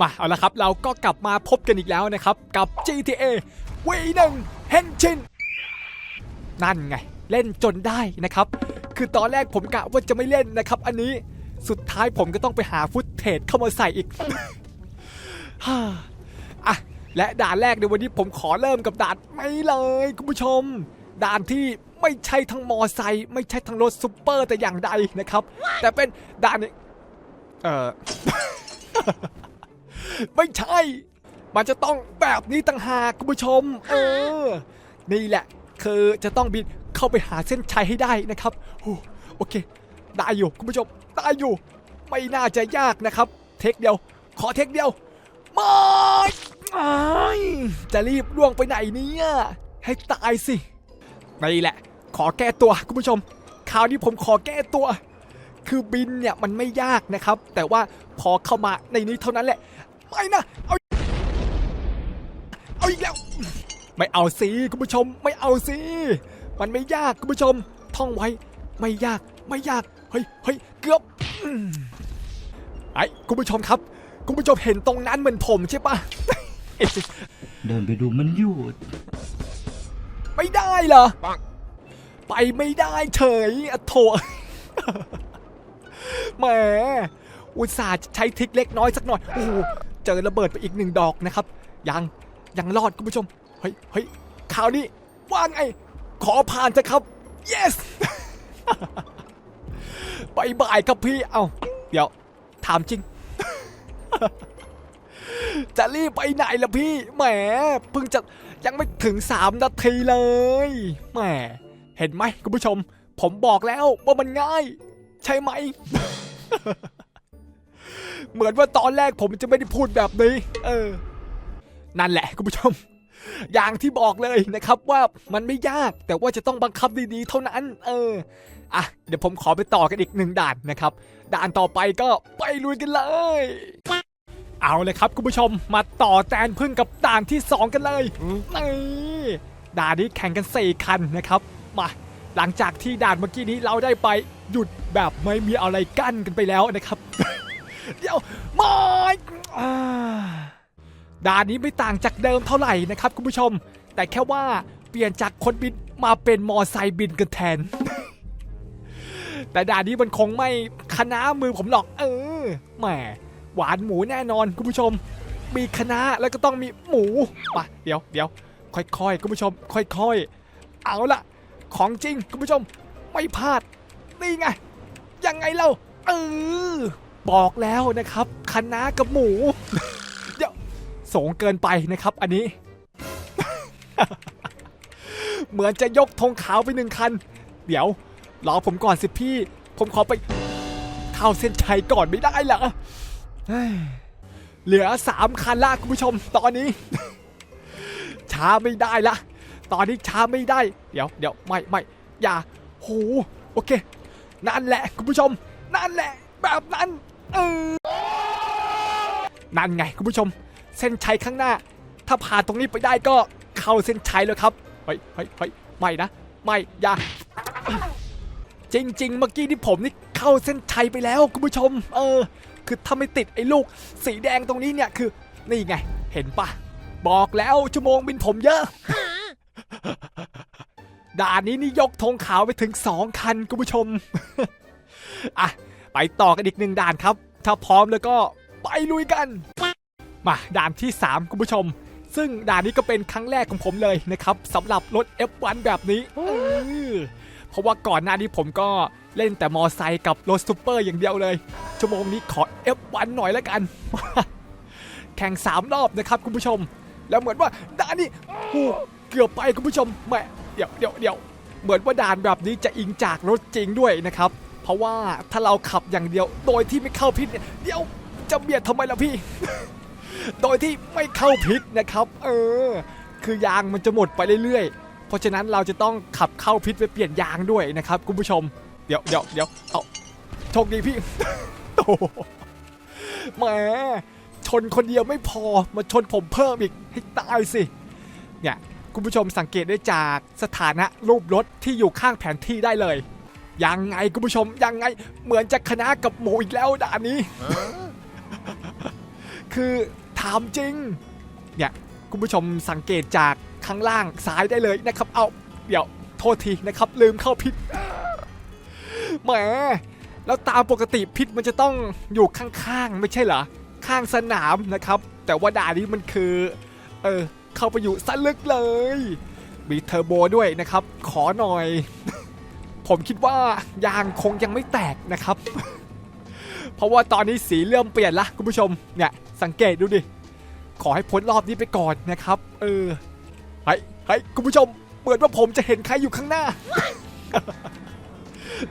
มาเอาละครับ เราก็กลับมาพบกันอีกแล้วนะครับ กับ GTA V1 Henshin นั่นไง เล่นจนได้นะครับ คือตอนแรกผมกะว่าจะไม่เล่นนะครับ อันนี้สุดท้ายผมก็ต้องไปหาฟุตเทจเข้ามาใส่อีกฮ่าอะและด่านแรกในวันนี้ผมขอเริ่มกับด่านไม่เลยคุณผู้ชม ด่านที่ไม่ใช่ทั้งมอไซค์ไม่ใช่ทั้งรถซุปเปอร์แต่อย่างใดนะครับ แต่เป็นด่านนี้เออ ไม่ใช่ มันจะต้องแบบนี้ต่างหากคุณผู้ชม เออ นี่แหละ คือจะต้องบินเข้าไปหาเส้นชัยให้ได้นะครับโอเค ได้อยู่คุณผู้ชม ได้อยู่ ไม่น่าจะยากนะครับ เทคเดียว ขอเทคเดียวมาจะรีบล่วงไปไหนเนี่ย ให้ตายสิ นี่แหละ ขอแก้ตัวคุณผู้ชม คราวนี้ผมขอแก้ตัว คือบินเนี่ยมันไม่ยากนะครับ แต่ว่าพอเข้ามาในนี้เท่านั้นแหละ ไม่นะ เอาเอาอีกแล้ว ไม่เอาสิคุณผู้ชม ไม่เอาสิ มันไม่ยากคุณผู้ชม ท่องไว้ ไม่ยาก ไม่ยาก เฮ้ยเฮ้ยเกือบอืมไอ้คุณผู้ชมครับ คุณผู้ชมเห็นตรงนั้นเหมือนผมใช่ปะเดินไปดูมันหยุดไม่ได้เหรอ ไปไม่ได้เฉยอะโถแหมอุตส่าห์จะใช้ทริกเล็กน้อยสักหน่อย โอ้โห เจอระเบิดไปอีกหนึ่งดอกนะครับ ยังยังรอดคุณผู้ชม เฮ้ยเฮ้ยข่าวนี้ว่าไง ขอผ่านเถอะครับ yes บายบายครับพี่ เอาเดี๋ยว ถามจริง จะรีบไปไหนล่ะพี่ แหม เพิ่งจะยังไม่ถึง 3 นาทีเลย แหม เห็นไหมคุณผู้ชม ผมบอกแล้วว่ามันง่าย ใช่ไหม เหมือนว่าตอนแรกผมจะไม่ได้พูดแบบนี้ เออ นั่นแหละคุณผู้ชม อย่างที่บอกเลยนะครับว่ามันไม่ยากแต่ว่าจะต้องบังคับดีๆเท่านั้น เอออะเดี๋ยวผมขอไปต่อกันอีกหนึ่งด่านนะครับ ด่านต่อไปก็ไปลุยกันเลย เอาเลยครับคุณผู้ชมมาต่อแตนพึ่งกับด่านที่ 2 กันเลยนี่ด่านนี้แข่งกัน 4 คันนะครับ มาหลังจากที่ด่านเมื่อกี้นี้เราได้ไปหยุดแบบไม่มีอะไรกั้นกันไปแล้วนะครับ เดี๋ยวมอ่าด่านนี้ไม่ต่างจากเดิมเท่าไหร่นะครับคุณผู้ชม แต่แค่ว่าเปลี่ยนจากคนบินมาเป็นมอไซค์บินกันแทน แต่ด่านนี้มันคงไม่คณะมือผมหรอก เออแหมหวานหมูแน่นอนคุณผู้ชม มีคณะแล้วก็ต้องมีหมูมาเดี๋ยวเดี๋ยวค่อยๆคุณผู้ชม ค่อยๆ เอาละของจริงคุณผู้ชม ไม่พลาดนี่ไงยังไงเล่าเออ บอกแล้วนะครับคะน้ากับหมูเดี๋ยวสงเกินไปนะครับ อันนี้ เหมือนจะยกธงขาวไปหนึ่งคัน เดี๋ยวรอผมก่อนสิพี่ ผมขอไปเข้าเส้นชัยก่อนไม่ได้เหรอเฮ้ยเหลือสามคันละคุณผู้ชมตอนนี้ ช้าไม่ได้ละ ตอนนี้ช้าไม่ได้ เดี๋ยวเดี๋ยวไม่ไม่อย่าโหโอเค นั่นแหละคุณผู้ชม นั่นแหละ แบบนั้น เออนั่นไงคุณผู้ชม เส้นชัยข้างหน้า ถ้าผ่านตรงนี้ไปได้ก็เข้าเส้นชัยแล้วครับเฮ้ยเฮ้ยเฮ้ยไม่นะ ไม่อย่าจริง ๆ เมื่อกี้ที่ผมนี่เข้าเส้นชัยไปแล้วคุณผู้ชม เออ คือถ้าไม่ติดไอ้ลูก สีแดงตรงนี้เนี่ยคือ นี่ไง เห็นปะบอกแล้วชั่วโมงบินผมเยอะ ด่านนี้นี่ยกธงขาวไปถึง2คันคุณผู้ชมอะ ไปต่อกันอีกหนึ่งด่านครับ ถ้าพร้อมแล้วก็ไปลุยกัน มาด่านที่ 3 คุณผู้ชม ซึ่งด่านนี้ก็เป็นครั้งแรกของผมเลยนะครับสำหรับรถ F1 แบบนี้เพราะว่าก่อนหน้านี้ผมก็เล่นแต่มอไซค์กับรถซูเปอร์อย่างเดียวเลย ชั่วโมงนี้ขอ F1 หน่อยแล้วกัน แข่ง 3 รอบนะครับคุณผู้ชม แล้วเหมือนว่าด่านนี้เกือบไปคุณผู้ชมแหม่เดี๋ยวเดี๋ยวเดี๋ยวเหมือนว่าด่านแบบนี้จะอิงจากรถจริงด้วยนะครับ เพราะว่าถ้าเราขับอย่างเดียว โดยที่ไม่เข้าพิษเนี่ยเดี๋ยวจะเบียดทำไมล่ะพี่ โดยที่ไม่เข้าพิษนะครับ เออ คือยางมันจะหมดไปเรื่อยๆ เพราะฉะนั้นเราจะต้องขับเข้าพิษไปเปลี่ยนยางด้วยนะครับคุณผู้ชม เดี๋ยวเดี๋ยวเดี๋ยวเอาโชคดีพี่โอ้โหแหมชนคนเดียวไม่พอมาชนผมเพิ่มอีกให้ตายสิ เนี่ยคุณผู้ชมสังเกตได้จากสถานะรูปรถที่อยู่ข้างแผนที่ได้เลย ยังไงคุณผู้ชมยังไงเหมือนจะคณะกับหมูอีกแล้วด่านนี้ คือถามจริง เนี่ยคุณผู้ชมสังเกตจากข้างล่างซ้ายได้เลยนะครับ เอาเดี๋ยวโทษทีนะครับ ลืมเข้าพิษแหมแล้วตามปกติพิษมันจะต้องอยู่ข้างๆไม่ใช่เหรอข้างสนามนะครับ แต่ว่าด่านนี้มันคือ เออเข้าไปอยู่สลึกเลย มีเทอร์โบด้วยนะครับ ขอหน่อย ผมคิดว่ายางคงยังไม่แตกนะครับ เพราะว่าตอนนี้สีเริ่มเปลี่ยนละคุณผู้ชมเนี่ยสังเกตดูดิ ขอให้พ้นรอบนี้ไปก่อนนะครับ เออเฮ้ยเฮ้ยคุณผู้ชมเหมือนว่าผมจะเห็นใครอยู่ข้างหน้า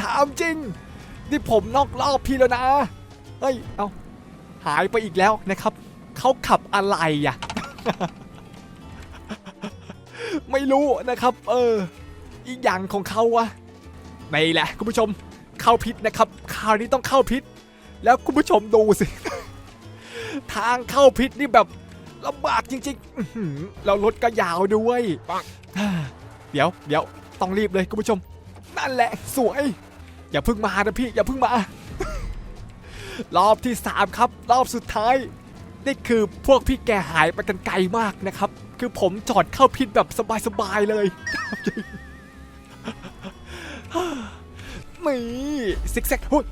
ถามจริง นี่ผมนอกรอบพี่แล้วนะ เฮ้ย เอาหายไปอีกแล้วนะครับ เขาขับอะไรอะ ไม่รู้นะครับ เออ อีกอย่างของเขาวะ นี่แหละคุณผู้ชมเข้าพิษนะครับคราวนี้ต้องเข้าพิษ แล้วคุณผู้ชมดูสิ ทางเข้าพิษนี่แบบลำบากจริงๆอื้อหือแล้วรถก็ยาวด้วยเดี๋ยวเดี๋ยวต้องรีบเลยคุณผู้ชม นั่นแหละสวย อย่าเพิ่งมานะพี่อย่าเพิ่งมา รอบที่3ครับ รอบสุดท้าย นี่คือพวกพี่แกหายไปกันไกลมากนะครับ คือผมจอดเข้าพิษแบบสบายๆเลย นี่ซิกแซกหุ้ย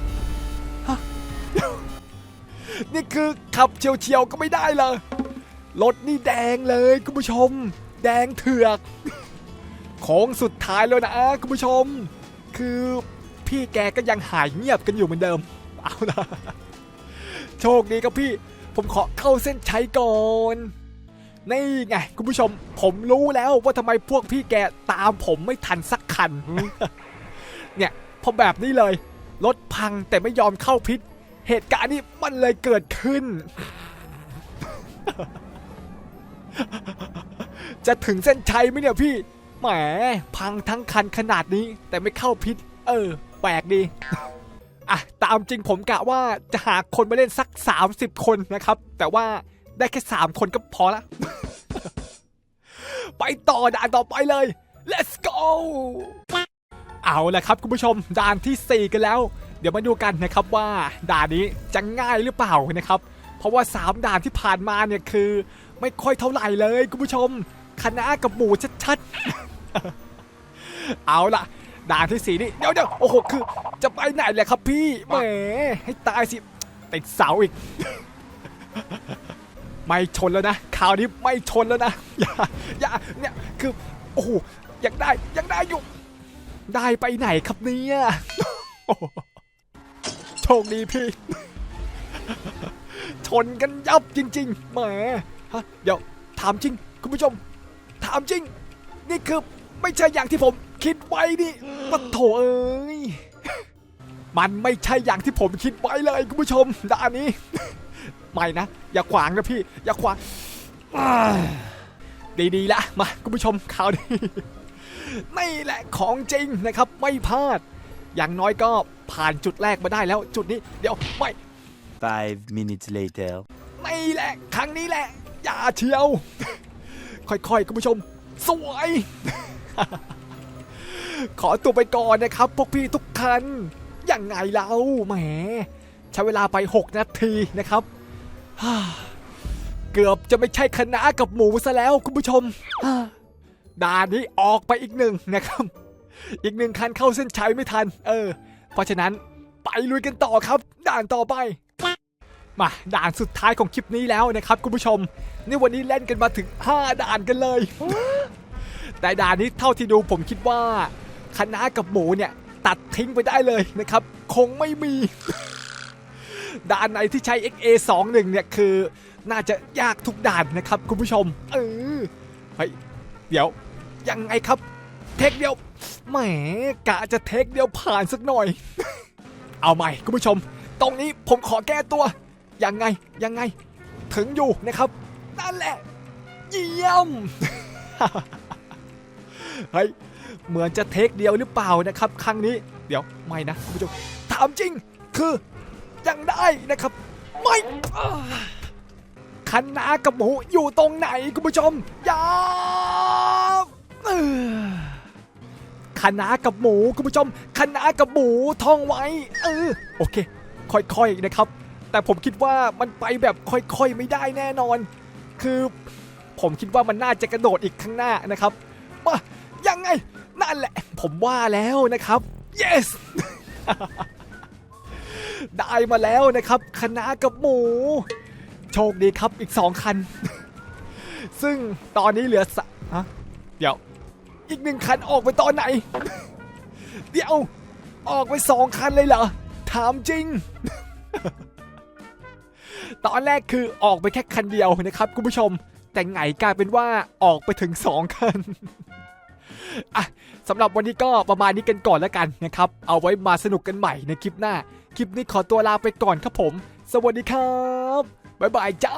นี่คือขับเฉียวๆก็ไม่ได้เลยรถนี่แดงเลยคุณผู้ชม แดงเถือกโค้งสุดท้ายแล้วนะคุณผู้ชม คือพี่แกก็ยังหายเงียบกันอยู่เหมือนเดิม เอาละโชคดีครับพี่ ผมขอเข้าเส้นชัยก่อนนี่ไงคุณผู้ชม ผมรู้แล้วว่าทำไมพวกพี่แกตามผมไม่ทันสักคัน เนี่ยพอแบบนี้เลยรถพังแต่ไม่ยอมเข้าพิษ เหตุการณ์นี้มันเลยเกิดขึ้น จะถึงเส้นชัยไหมเนี่ยพี่แหมพังทั้งคันขนาดนี้ แต่ไม่เข้าพิษ เออ แปลกดีอะตามจริงผมกะว่าจะหาคนมาเล่นสัก 30 คนนะครับ แต่ว่าได้แค่ 3 คนก็พอละ ไปต่อด่านต่อไปเลย let's go เอาละครับคุณผู้ชมด่านทีสี่ 4 กันแล้ว เดี๋ยวมาดูกันนะครับว่าด่านนี้จะง่ายหรือเปล่านะครับ เพราะว่า 3 ด่านที่ผ่านมาเนี่ยคือ ไม่ค่อยเท่าไหร่เลยคุณผู้ชมคณะกับหมูชัดๆ เอาละด่านที่สี่นี่เดี๋ยวเดี๋ยวโอ้โหคือ จะไปไหนเลยครับพี่แหมให้ตายสิติดเสาอีก ไม่ชนแล้วนะคราวนี้ไม่ชนแล้วนะอย่าอย่าเนี่ยคือโอ้โหยังได้ยังได้อยู่ ได้ไปไหนครับเนี่ยโชคดีพี่ ชนกันยับจริงๆแหมฮะเดี๋ยวถามจริง คุณผู้ชม ถามจริง นี่คือไม่ใช่อย่างที่ผมคิดไว้นี่ปะโถเอ้ยมันไม่ใช่อย่างที่ผมคิดไว้เลยคุณผู้ชมด่านนี้ไม่นะ อย่าขวางนะพี่ อย่าขวางดีๆละมาคุณผู้ชมข่าวดี นี่แหละของจริงนะครับไม่พลาด อย่างน้อยก็ผ่านจุดแรกมาได้แล้วจุดนี้เดี๋ยวไม่ Five minutes later. นี่แหละครั้งนี้แหละ อย่าเชียว ค่อยๆ คุณผู้ชม สวย ขอตัวไปก่อนนะครับ พวกพี่ทุกคันยังไงเราแหม ใช้เวลาไป 6 นาทีนะครับฮ่าเกือบจะไม่ใช่คณะกับหมูซะแล้วคุณผู้ชมฮ่า ด่านนี้ออกไปอีกหนึ่งนะครับ อีกหนึ่งคันเข้าเส้นชัยไม่ทัน เออ เพราะฉะนั้นไปลุยกันต่อครับ ด่านต่อไป มาด่านสุดท้ายของคลิปนี้แล้วนะครับคุณผู้ชม นี่วันนี้เล่นกันมาถึง 5 ด่านกันเลย แต่ด่านนี้เท่าที่ดูผมคิดว่าคณะกับหมูเนี่ยตัดทิ้งไปได้เลยนะครับ คงไม่มีด่านไหนที่ใช้ XA21 เนี่ยคือ น่าจะยากทุกด่านนะครับ คุณผู้ชม เออเฮ้ย เดี๋ยว ยังไงครับ เทคเดียวแหมกะจะเทคเดียวผ่านสักหน่อย เอาใหม่คุณผู้ชม ตรงนี้ผมขอแก้ตัว ยังไงยังไง ถึงอยู่นะครับ นั่นแหละ เยี่ยมเฮ้ยเหมือนจะเทคเดียวหรือเปล่านะครับ ครั้งนี้ เดี๋ยวไม่นะคุณผู้ชมถามจริงคือยังได้นะครับ ไม่อ่าคันนากับหมูอยู่ตรงไหนคุณผู้ชมอยาเออ คณะกับหมูคุณผู้ชมคณะกับหมูท่องไว้เออโอเค ค่อยๆนะครับ แต่ผมคิดว่ามันไปแบบค่อยๆไม่ได้แน่นอน คือผมคิดว่ามันน่าจะกระโดดอีกข้างหน้านะครับมายังไงนั่นแหละ ผมว่าแล้วนะครับ yes ได้มาแล้วนะครับคณะกับหมู โชคดีครับอีกสองคัน ซึ่งตอนนี้เหลือสะเดี๋ยว อีกหนึ่งคันออกไปตอนไหน เดี๋ยวออกไปสองคันเลยเหรอ ถามจริง ตอนแรกคือออกไปแค่คันเดียวนะครับคุณผู้ชม แต่ไงกลายเป็นว่าออกไปถึง2คันอะสำหรับวันนี้ก็ประมาณนี้กันก่อนแล้วกันนะครับ เอาไว้มาสนุกกันใหม่ในคลิปหน้า คลิปนี้ขอตัวลาไปก่อนครับผม สวัสดีครับ บ๊ายบายจ้า